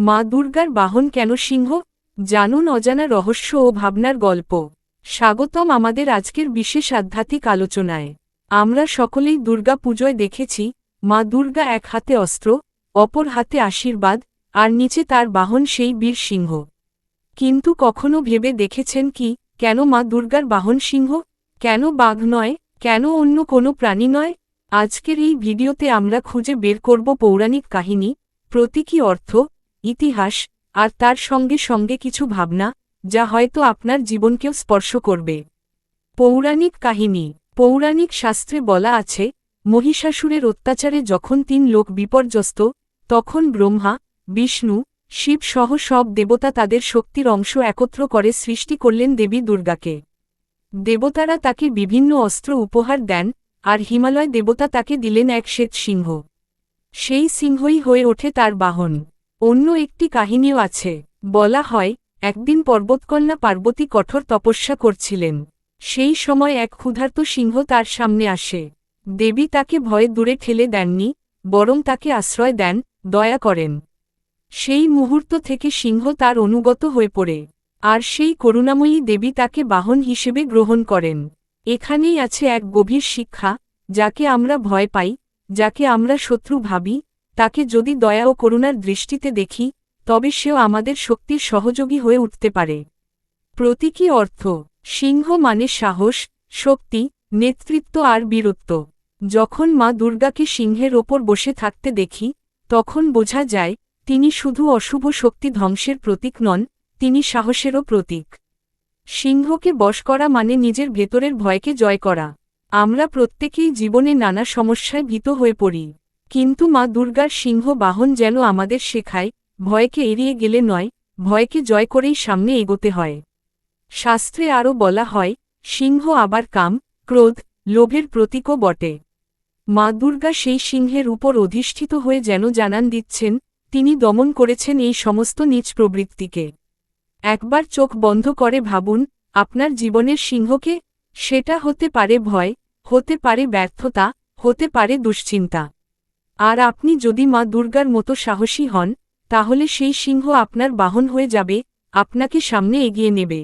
মা দুর্গার বাহন কেন সিংহ? জানুন অজানা রহস্য ও ভাবনার গল্প। স্বাগতম আমাদের আজকের বিশেষ আধ্যাত্মিক আলোচনায়। আমরা সকলেই দুর্গা পুজোয় দেখেছি, মা দুর্গা এক হাতে অস্ত্র, অপর হাতে আশীর্বাদ, আর নিচে তার বাহন সেই বীর সিংহ। কিন্তু কখনো ভেবে দেখেছেন কি, কেন মা দুর্গার বাহন সিংহ? কেন বাঘ নয়? কেন অন্য কোনো প্রাণী নয়? আজকের এই ভিডিওতে আমরা খুঁজে বের করব পৌরাণিক কাহিনী, প্রতীকী অর্থ ইতিহাস আর তার সঙ্গে সঙ্গে কিছু ভাবনা, যা হয়তো আপনার জীবনকেও স্পর্শ করবে। পৌরাণিক কাহিনী। পৌরাণিক শাস্ত্রে বলা আছে, মহিষাসুরের অত্যাচারে যখন তিন লোক বিপর্যস্ত, তখন ব্রহ্মা, বিষ্ণু, শিব সহ সব দেবতা তাদের শক্তির অংশ একত্র করে সৃষ্টি করলেন দেবী দুর্গাকে। দেবতারা তাকে বিভিন্ন অস্ত্র উপহার দেন, আর হিমালয় দেবতা তাকে দিলেন এক শ্বেত সিংহ। সেই সিংহই হয়ে ওঠে তার বাহন। অন্য একটি কাহিনীও আছে। বলা হয়, একদিন পর্বতকন্যা পার্বতী কঠোর তপস্যা করছিলেন। সেই সময় এক ক্ষুধার্ত সিংহ তার সামনে আসে। দেবী তাকে ভয়ে দূরে ঠেলে দেননি, বরং তাকে আশ্রয় দেন, দয়া করেন। সেই মুহূর্ত থেকে সিংহ তার অনুগত হয়ে পড়ে। আর সেই করুণাময়ী দেবী তাকে বাহন হিসেবে গ্রহণ করেন। এখানেই আছে এক গভীর শিক্ষা, যাকে আমরা ভয় পাই, যাকে আমরা শত্রু ভাবি তাকে যদি দয়া ও করুণার দৃষ্টিতে দেখি, তবে সেও আমাদের শক্তির সহযোগী হয়ে উঠতে পারে। প্রতীকী অর্থ, সিংহ মানে সাহস, শক্তি, নেতৃত্ব আর বীরত্ব। যখন মা দুর্গাকে সিংহের ওপর বসে থাকতে দেখি, তখন বোঝা যায়, তিনি শুধু অশুভ শক্তি ধ্বংসের প্রতীক নন, তিনি সাহসেরও প্রতীক। সিংহকে বশ করা মানে নিজের ভেতরের ভয়কে জয় করা। আমরা প্রত্যেকেই জীবনে নানা সমস্যায় ভীত হয়ে পড়ি। কিন্তু মা দুর্গার সিংহ বাহন যেন আমাদের শেখায়, ভয়কে এড়িয়ে গেলে নয়, ভয়কে জয় করেই সামনে এগোতে হয়। শাস্ত্রে আরও বলা হয়, সিংহ আবার কাম, ক্রোধ, লোভের প্রতীকও বটে। মা দুর্গা সেই সিংহের উপর অধিষ্ঠিত হয়ে যেন জানান দিচ্ছেন, তিনি দমন করেছেন এই সমস্ত নিজ প্রবৃত্তিকে। একবার চোখ বন্ধ করে ভাবুন, আপনার জীবনের সিংহকে, সেটা হতে পারে ভয়, হতে পারে ব্যর্থতা, হতে পারে দুশ্চিন্তা। আর আপনি যদি মা দুর্গার মতো সাহসী হন, তাহলে সেই সিংহ আপনার বাহন হয়ে যাবে, আপনাকে সামনে এগিয়ে নেবে।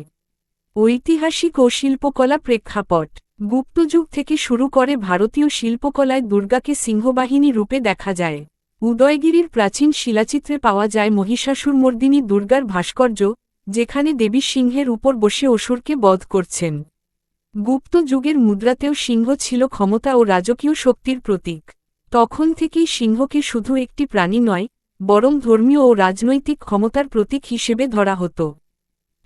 ঐতিহাসিক ও শিল্পকলা প্রেক্ষাপট। গুপ্তযুগ থেকে শুরু করে ভারতীয় শিল্পকলায় দুর্গাকে সিংহবাহিনী রূপে দেখা যায়। উদয়গিরির প্রাচীন শিলাচিত্রে পাওয়া যায় মহিষাসুরমর্দিনী দুর্গার ভাস্কর্য, যেখানে দেবী সিংহের উপর বসে অসুরকে বধ করছেন। গুপ্ত যুগের মুদ্রাতেও সিংহ ছিল ক্ষমতা ও রাজকীয় শক্তির প্রতীক। তখন থেকেই সিংহকে শুধু একটি প্রাণী নয়, বরং ধর্মীয় ও রাজনৈতিক ক্ষমতার প্রতীক হিসেবে ধরা হতো।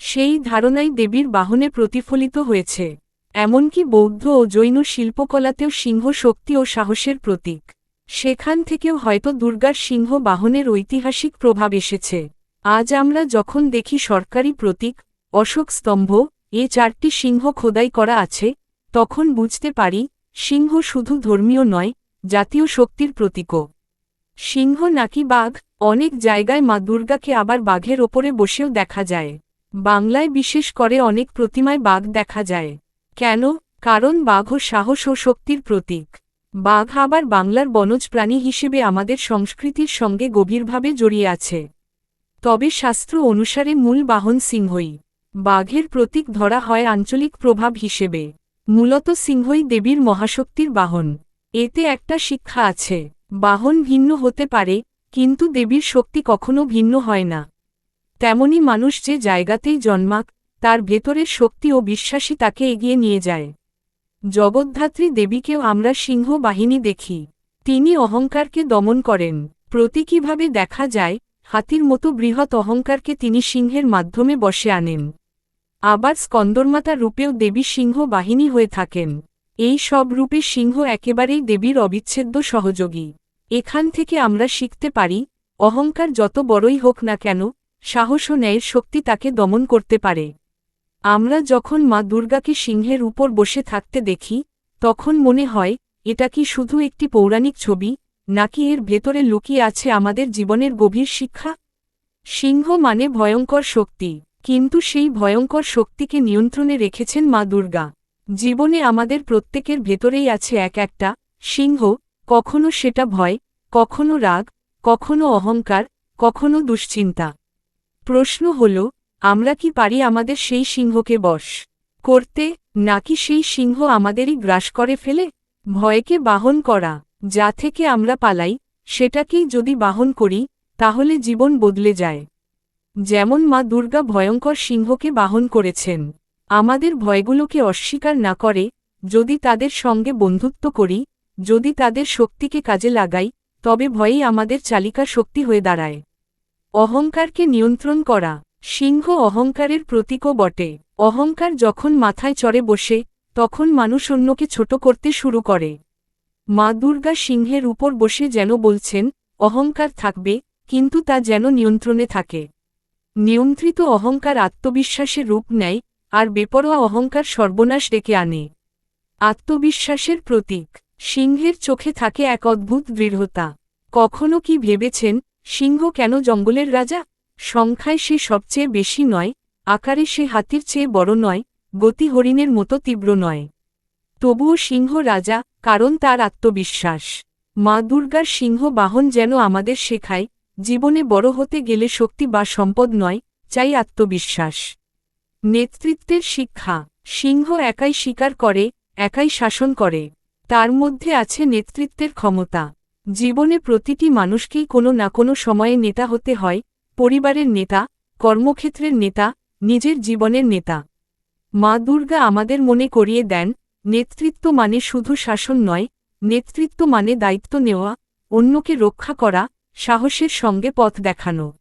সেই ধারণাই দেবীর বাহনে প্রতিফলিত হয়েছে। এমনকি বৌদ্ধ ও জৈন শিল্পকলাতেও সিংহ শক্তি ও সাহসের প্রতীক। সেখান থেকেও হয়তো দুর্গার সিংহ বাহনের ঐতিহাসিক প্রভাব এসেছে। আজ আমরা যখন দেখি সরকারি প্রতীক, অশোক স্তম্ভ, এ চারটি সিংহ খোদাই করা আছে, তখন বুঝতে পারি, সিংহ শুধু ধর্মীয় নয় জাতীয় শক্তির প্রতীকও। সিংহ নাকি বাঘ? অনেক জায়গায় মা দুর্গাকে আবার বাঘের ওপরে বসেও দেখা যায়। বাংলায় বিশেষ করে অনেক প্রতিমায় বাঘ দেখা যায়। কেন? কারণ বাঘ সাহস ও শক্তির প্রতীক। বাঘ আবার বাংলার বনজ প্রাণী হিসেবে আমাদের সংস্কৃতির সঙ্গে গভীরভাবে জড়িয়ে আছে। তবে শাস্ত্র অনুসারে মূল বাহন সিংহই। বাঘের প্রতীক ধরা হয় আঞ্চলিক প্রভাব হিসেবে। মূলত সিংহই দেবীর মহাশক্তির বাহন। এতে একটা শিক্ষা আছে। বাহন ভিন্ন হতে পারে, কিন্তু দেবীর শক্তি কখনো ভিন্ন হয় না। তেমনি মানুষ যে জায়গাতেই জন্মাক, তার ভেতরের শক্তি ও বিশ্বাসী তাকে এগিয়ে নিয়ে যায়। জগদ্ধাত্রী দেবীকেও আমরা সিংহ বাহিনী দেখি। তিনি অহংকারকে দমন করেন। প্রতীকীভাবে দেখা যায়, হাতির মতো বৃহৎ অহংকারকে তিনি সিংহের মাধ্যমে বসে আনেন। আবার স্কন্দর্মাতা রূপেও দেবী সিংহ বাহিনী হয়ে থাকেন। এই সব রূপে সিংহ একেবারেই দেবীর অবিচ্ছেদ্য সহযোগী। এখান থেকে আমরা শিখতে পারি, অহংকার যত বড়ই হোক না কেন, সাহস ও ন্যায়ের শক্তি তাকে দমন করতে পারে। আমরা যখন মা দুর্গাকে সিংহের উপর বসে থাকতে দেখি, তখন মনে হয়, এটা কি শুধু একটি পৌরাণিক ছবি, নাকি এর ভেতরে লুকিয়ে আছে আমাদের জীবনের গভীর শিক্ষা? সিংহ মানে ভয়ঙ্কর শক্তি, কিন্তু সেই ভয়ঙ্কর শক্তিকে নিয়ন্ত্রণে রেখেছেন মা দুর্গা। জীবনে আমাদের প্রত্যেকের ভেতরেই আছে এক একটা, সিংহ, কখনো সেটা ভয়, কখনো রাগ, কখনো অহংকার, কখনো দুশ্চিন্তা। প্রশ্ন হল, আমরা কি পারি আমাদের সেই সিংহকে বশ করতে, নাকি সেই সিংহ আমাদেরই গ্রাস করে ফেলে? ভয়কে বাহন করা, যা থেকে আমরা পালাই, সেটাকেই যদি বাহন করি, তাহলে জীবন বদলে যায়। যেমন মা দুর্গা ভয়ঙ্কর সিংহকে বাহন করেছেন। আমাদের ভয়গুলোকে অস্বীকার না করে, যদি তাদের সঙ্গে বন্ধুত্ব করি, যদি তাদের শক্তিকে কাজে লাগাই, তবে ভয়ই আমাদের চালিকা শক্তি হয়ে দাঁড়ায়। অহংকারকে নিয়ন্ত্রণ করা, সিংহ অহংকারের প্রতীকও বটে। অহংকার যখন মাথায় চড়ে বসে, তখন মানুষ অন্যকে ছোট করতে শুরু করে। মা দুর্গা সিংহের উপর বসে যেন বলছেন, অহংকার থাকবে, কিন্তু তা যেন নিয়ন্ত্রণে থাকে। নিয়ন্ত্রিত অহংকার আত্মবিশ্বাসের রূপ নেয় আর বেপরোয়া অহংকার সর্বনাশ ডেকে আনে। আত্মবিশ্বাসের প্রতীক, সিংহের চোখে থাকে এক অদ্ভুত দৃঢ়তা। কখনো কি ভেবেছেন, সিংহ কেন জঙ্গলের রাজা? সংখ্যায় সে সবচেয়ে বেশি নয়, আকারে সে হাতির চেয়ে বড় নয়, গতি হরিণের মতো তীব্র নয়। তবুও সিংহ রাজা, কারণ তার আত্মবিশ্বাস। মা দুর্গার সিংহ বাহন যেন আমাদের শেখায়, জীবনে বড় হতে গেলে শক্তি বা সম্পদ নয়, চাই আত্মবিশ্বাস। নেতৃত্বের শিক্ষা। সিংহ একাই স্বীকার করে, একাই শাসন করে। তার মধ্যে আছে নেতৃত্বের ক্ষমতা। জীবনে প্রতিটি মানুষকেই কোনো না কোনো সময়ে নেতা হতে হয়, পরিবারের নেতা, কর্মক্ষেত্রের নেতা, নিজের জীবনের নেতা। মা দুর্গা আমাদের মনে করিয়ে দেন, নেতৃত্ব মানে শুধু শাসন নয়, নেতৃত্ব মানে দায়িত্ব নেওয়া, অন্যকে রক্ষা করা, সাহসের সঙ্গে পথ দেখানো।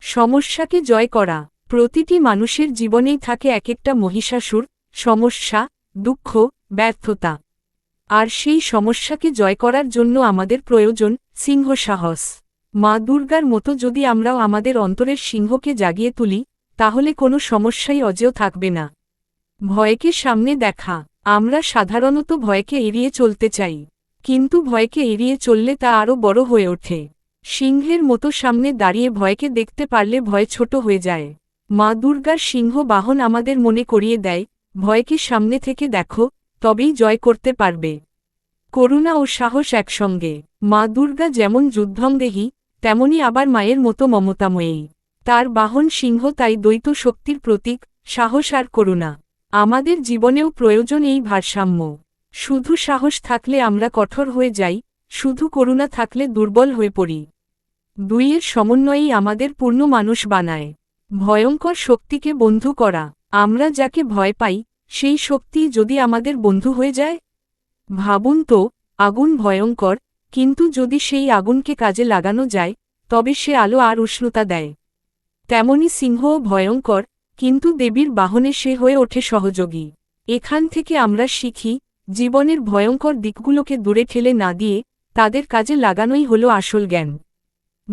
সমস্যাকে জয় করা। প্রতিটি মানুষের জীবনেই থাকে এক একটা মহিষাসুর, সমস্যা, দুঃখ, ব্যর্থতা। আর সেই সমস্যাকে জয় করার জন্য আমাদের প্রয়োজন সিংহ সাহস মা দুর্গার মতো যদি আমরাও আমাদের অন্তরের সিংহকে জাগিয়ে তুলি, তাহলে কোনো সমস্যাই অজেয় থাকবে না। ভয়কে সামনে দেখা। আমরা সাধারণত ভয়কে এড়িয়ে চলতে চাই। কিন্তু ভয়কে এড়িয়ে চললে তা আরও বড় হয়ে ওঠে। সিংহের মতো সামনে দাঁড়িয়ে ভয়কে দেখতে পারলে ভয় ছোট হয়ে যায়। মা দুর্গার সিংহ বাহন আমাদের মনে করিয়ে দেয়, ভয়কে সামনে থেকে দেখো, তবেই জয় করতে পারবে। করুণা ও সাহস একসঙ্গে। মা দুর্গা যেমন যুদ্ধংদেহী তেমনি আবার মায়ের মতো মমতাময়ী। তার বাহন সিংহ তাই দ্বৈত শক্তির প্রতীক, সাহস আর করুণা। আমাদের জীবনেও প্রয়োজন এই ভারসাম্য। শুধু সাহস থাকলে আমরা কঠোর হয়ে যাই, শুধু করুণা থাকলে দুর্বল হয়ে পড়ি। দুইয়ের সমন্বয়েই আমাদের পূর্ণ মানুষ বানায়। ভয়ঙ্কর শক্তিকে বন্ধু করা। আমরা যাকে ভয় পাই, সেই শক্তি যদি আমাদের বন্ধু হয়ে যায়? ভাবুন তো, আগুন ভয়ঙ্কর, কিন্তু যদি সেই আগুনকে কাজে লাগানো যায়, তবে সে আলো আর উষ্ণতা দেয়। তেমনি সিংহও ভয়ঙ্কর, কিন্তু দেবীর বাহনে সে হয়ে ওঠে সহযোগী। এখান থেকে আমরা শিখি, জীবনের ভয়ঙ্কর দিকগুলোকে দূরে ঠেলে না দিয়ে, তাদের কাজে লাগানোই হল আসল জ্ঞান।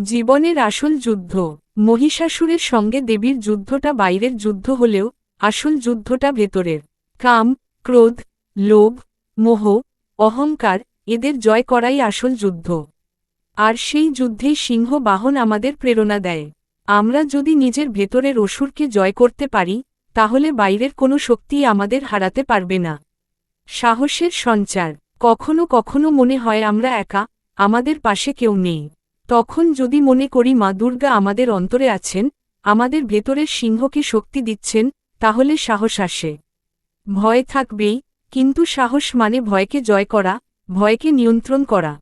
জীবনের আসল যুদ্ধ। মহিষাসুরের সঙ্গে দেবীর যুদ্ধটা বাইরের যুদ্ধ হলেও, আসল যুদ্ধটা ভেতরের। কাম, ক্রোধ, লোভ, মোহ, অহংকার, এদের জয় করাই আসল যুদ্ধ। আর সেই যুদ্ধেই সিংহ বাহন আমাদের প্রেরণা দেয়। আমরা যদি নিজের ভেতরের অসুরকে জয় করতে পারি, তাহলে বাইরের কোনো শক্তিই আমাদের হারাতে পারবে না। সাহসের সঞ্চার। কখনো কখনো মনে হয় আমরা একা, আমাদের পাশে কেউ নেই। তখন যদি মনে করি মা দুর্গা আমাদের অন্তরে আছেন, আমাদের ভেতরের সিংহকে শক্তি দিচ্ছেন, তাহলে সাহস আসে। ভয় থাকবেই, কিন্তু সাহস মানে ভয়কে জয় করা, ভয়কে নিয়ন্ত্রণ করা।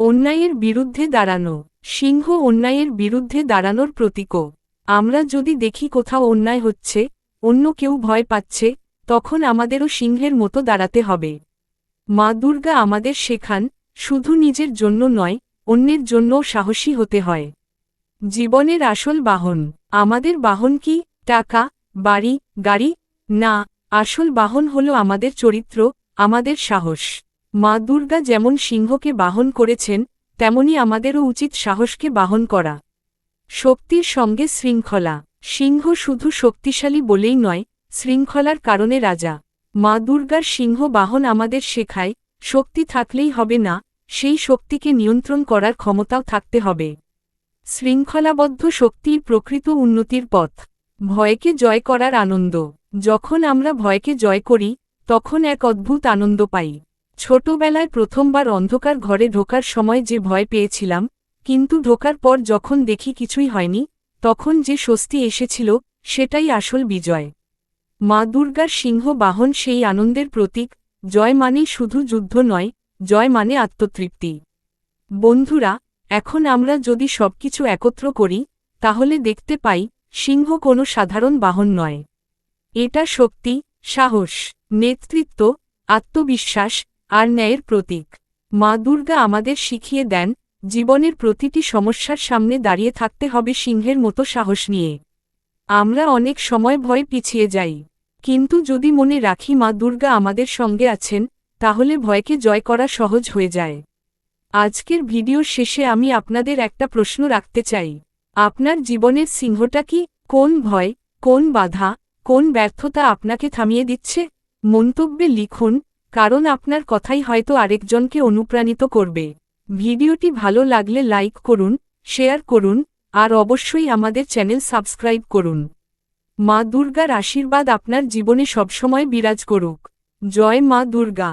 অন্যায়ের বিরুদ্ধে দাঁড়ানো। সিংহ অন্যায়ের বিরুদ্ধে দাঁড়ানোর প্রতীকও আমরা যদি দেখি কোথাও অন্যায় হচ্ছে, অন্য কেউ ভয় পাচ্ছে, তখন আমাদেরও সিংহের মতো দাঁড়াতে হবে। মা দুর্গা আমাদের শেখান, শুধু নিজের জন্য নয় অন্যের জন্যও সাহসী হতে হয়। জীবনের আসল বাহন, আমাদের বাহন কি? টাকা, বাড়ি, গাড়ি? না, আসল বাহন হল আমাদের চরিত্র, আমাদের সাহস। মা দুর্গা যেমন সিংহকে বাহন করেছেন, তেমনি আমাদেরও উচিত সাহসকে বাহন করা। শক্তির সঙ্গে শৃঙ্খলা। সিংহ শুধু শক্তিশালী বলেই নয়, শৃঙ্খলার কারণে রাজা। মা দুর্গার সিংহ বাহন আমাদের শেখায়, শক্তি থাকলেই হবে না সেই শক্তিকে নিয়ন্ত্রণ করার ক্ষমতাও থাকতে হবে। শৃঙ্খলাবদ্ধ শক্তিই প্রকৃত উন্নতির পথ। ভয়কে জয় করার আনন্দ। যখন আমরা ভয়কে জয় করি, তখন এক অদ্ভুত আনন্দ পাই। ছোটবেলায় প্রথমবার অন্ধকার ঘরে ঢোকার সময় যে ভয় পেয়েছিলাম, কিন্তু ঢোকার পর যখন দেখি কিছুই হয়নি, তখন যে স্বস্তি এসেছিল, সেটাই আসল বিজয়। মা দুর্গার সিংহ বাহন সেই আনন্দের প্রতীক, জয় মানে শুধু যুদ্ধ নয় জয় মানে আত্মতৃপ্তি। বন্ধুরা, এখন আমরা যদি সবকিছু একত্র করি, তাহলে দেখতে পাই, সিংহ কোনো সাধারণ বাহন নয়। এটা শক্তি, সাহস, নেতৃত্ব, আত্মবিশ্বাস আর ন্যায়ের প্রতীক। মা দুর্গা আমাদের শিখিয়ে দেন, জীবনের প্রতিটি সমস্যার সামনে দাঁড়িয়ে থাকতে হবে সিংহের মতো সাহস নিয়ে। আমরা অনেক সময় ভয় পিছিয়ে যাই। কিন্তু যদি মনে রাখি মা দুর্গা আমাদের সঙ্গে আছেন তাহলে ভয়কে জয় করা সহজ হয়ে যায়। আজকের ভিডিওর শেষে আমি আপনাদের একটা প্রশ্ন রাখতে চাই। আপনার জীবনের সিংহটা কি? কোন ভয়, কোন বাধা, কোন ব্যর্থতা আপনাকে থামিয়ে দিচ্ছে? মন্তব্যে লিখুন, কারণ আপনার কথাই হয়তো আরেকজনকে অনুপ্রাণিত করবে। ভিডিওটি ভালো লাগলে লাইক করুন, শেয়ার করুন, আর অবশ্যই আমাদের চ্যানেল সাবস্ক্রাইব করুন। মা দুর্গার আশীর্বাদ আপনার জীবনে সবসময় বিরাজ করুক। জয় মা দুর্গা।